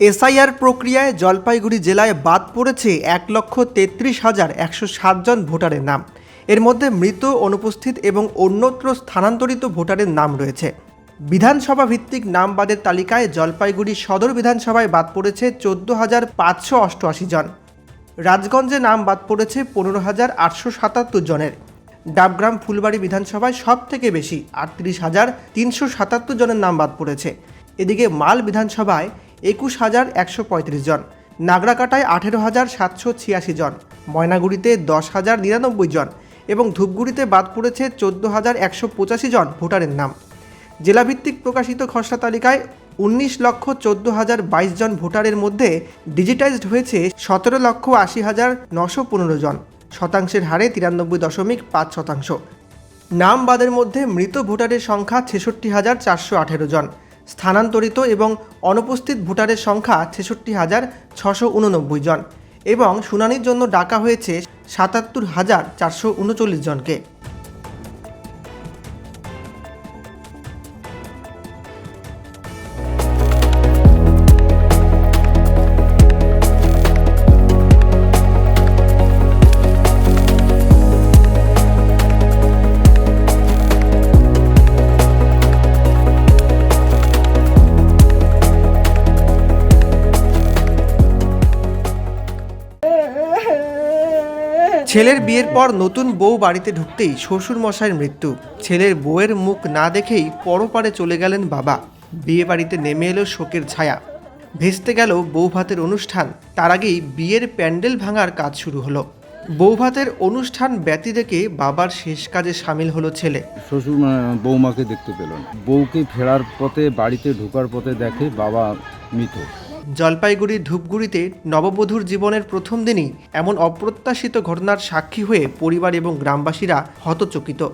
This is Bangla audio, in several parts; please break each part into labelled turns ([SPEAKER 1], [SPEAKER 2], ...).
[SPEAKER 1] এসআইআর প্রক্রিয়ায় জলপাইগুড়ি জেলায় বাদ পড়েছে এক লক্ষ তেত্রিশ হাজার একশো সাতজন ভোটারের নাম। এর মধ্যে মৃত, অনুপস্থিত এবং অন্যত্র স্থানান্তরিত ভোটারের নাম রয়েছে। বিধানসভা ভিত্তিক নাম বাদের তালিকায় জলপাইগুড়ি সদর বিধানসভায় বাদ পড়েছে চোদ্দ হাজার পাঁচশো অষ্টআশি জন। রাজগঞ্জে নাম বাদ পড়েছে পনেরো হাজার আটশো সাতাত্তর জনের। ডাবগ্রাম ফুলবাড়ি বিধানসভায় সব থেকে বেশি আটত্রিশ হাজার তিনশো সাতাত্তর জনের নাম বাদ পড়েছে। এদিকে মাল বিধানসভায় একুশ হাজার একশো পঁয়ত্রিশ জন। নাগরাকাটায় আঠেরো হাজার সাতশো ছিয়াশি জন। ময়নাগুড়িতে দশ হাজার নিরানব্বই জন। এবং ধূপগুড়িতে বাদ পড়েছে চোদ্দ হাজার একশো পঁচাশি জন ভোটারের নাম। জেলাভিত্তিক প্রকাশিত খসড়া তালিকায় উনিশ লক্ষ চোদ্দ হাজার বাইশ জন ভোটারের মধ্যে ডিজিটাইজড হয়েছে সতেরো লক্ষ আশি হাজার নশো পনেরো জন। শতাংশের হারে তিরানব্বই দশমিক পাঁচ শতাংশ। নাম বাদের মধ্যে মৃত ভোটারের সংখ্যা ছেষট্টি হাজার চারশো আঠেরো জন। স্থানান্তরিত এবং অনুপস্থিত ভোটারের সংখ্যা ছেষট্টি হাজার ছশো উননব্বই জন এবং শুনানির জন্য ডাকা হয়েছে সাতাত্তর হাজার চারশো উনচল্লিশ জনকে। ছেলের বিয়ের পর নতুন বউ বাড়িতে ঢুকতেই শ্বশুর মশাইয়ের মৃত্যু। ছেলের বউয়ের মুখ না দেখেই পরপারে চলে গেলেন বাবা। বিয়ে বাড়িতে নেমে এলো শোকের ছায়া। ভেস্তে গেল বউ ভাতের অনুষ্ঠান। তার আগেই বিয়ের প্যান্ডেল ভাঙার কাজ শুরু হলো। বউ ভাতের অনুষ্ঠান ব্যতি রেখে বাবার শেষ কাজে সামিল হলো ছেলে।
[SPEAKER 2] শ্বশুর বৌমাকে দেখতে পেল না। বউকে ফেরার পথে, বাড়িতে ঢোকার পথে দেখে বাবা মৃত।
[SPEAKER 1] জলপাইগুড়ির ধূপগুড়িতে নববধূর জীবনের প্রথম দিনই এমন অপ্রত্যাশিত ঘটনার সাক্ষী হয়ে পরিবার এবং গ্রামবাসীরা হতচকিত।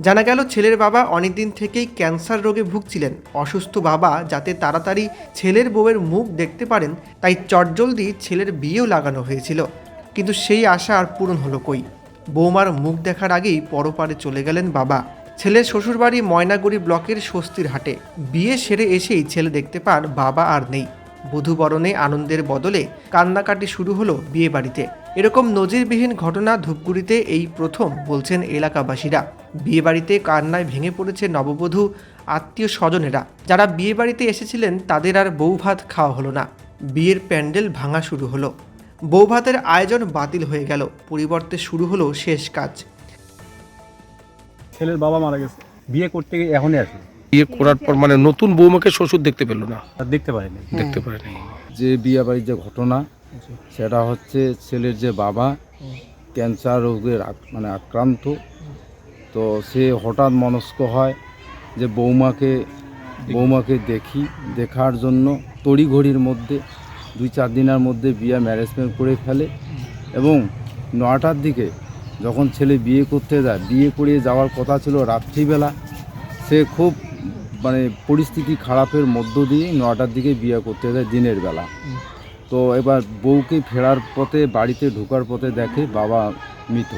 [SPEAKER 1] জানা গেল ছেলের বাবা অনেকদিন থেকেই ক্যান্সার রোগে ভুগছিলেন। অসুস্থ বাবা যাতে তাড়াতাড়ি ছেলের বউয়ের মুখ দেখতে পারেন, তাই চটজলদি ছেলের বিয়েও লাগানো হয়েছিল। কিন্তু সেই আশা আর পূরণ হলো কই? বৌমার মুখ দেখার আগেই পরপারে চলে গেলেন বাবা। ছেলের শ্বশুরবাড়ি ময়নাগুড়ি ব্লকের স্বস্তির হাটে। বিয়ে সেরে এসেই ছেলে দেখতে পান বাবা আর নেই। বধূবরণে আনন্দের বদলে কান্নাকাটি শুরু হলো বিয়ে বাড়িতে এরকম নজিরবিহীন ঘটনা ধূপগুড়িতে এই প্রথম, বলছেন এলাকাবাসীরা। বিয়ে বাড়িতে কান্নায় ভেঙে পড়েছে নববধূ, আত্মীয় স্বজনেরা। যারা বিয়ে বাড়িতে এসেছিলেন, তাদের আর বউ ভাত খাওয়া হলো না। বিয়ের প্যান্ডেল ভাঙা শুরু হলো। বউ ভাতের আয়োজন বাতিল হয়ে গেল। পরিবর্তে শুরু হলো শেষ কাজ।
[SPEAKER 3] ছেলের বাবা মারা গেছে। বিয়ে করতে গিয়ে এখনই আসে
[SPEAKER 4] বিয়ে করার পর মানে নতুন বৌমাকে শ্বশুর দেখতে পেল না।
[SPEAKER 3] দেখতে পারিনি।
[SPEAKER 4] দেখতে পারেনি।
[SPEAKER 2] যে বিয়ে বাড়ির যে ঘটনা সেটা হচ্ছে ছেলের যে বাবা ক্যান্সার রোগের মানে আক্রান্ত। তো সে হঠাৎ মনস্ক হয় যে বৌমাকে বৌমাকে দেখি দেখার জন্য তড়িঘড়ির মধ্যে দুই চার দিনের মধ্যে বিয়ে ম্যারেজমেন্ট করে ফেলে এবং নটার দিকে যখন ছেলে বিয়ে করতে যায় বিয়ে করিয়ে যাওয়ার কথা ছিল রাত্রিবেলা সে খুব মানে পরিস্থিতি খারাপের মধ্য দিয়ে নটার দিকে বিয়ে করতে যায় দিনের বেলা। তো এবার বউকে ফেরার পথে বাড়িতে ঢোকার পথে দেখে বাবা মৃত।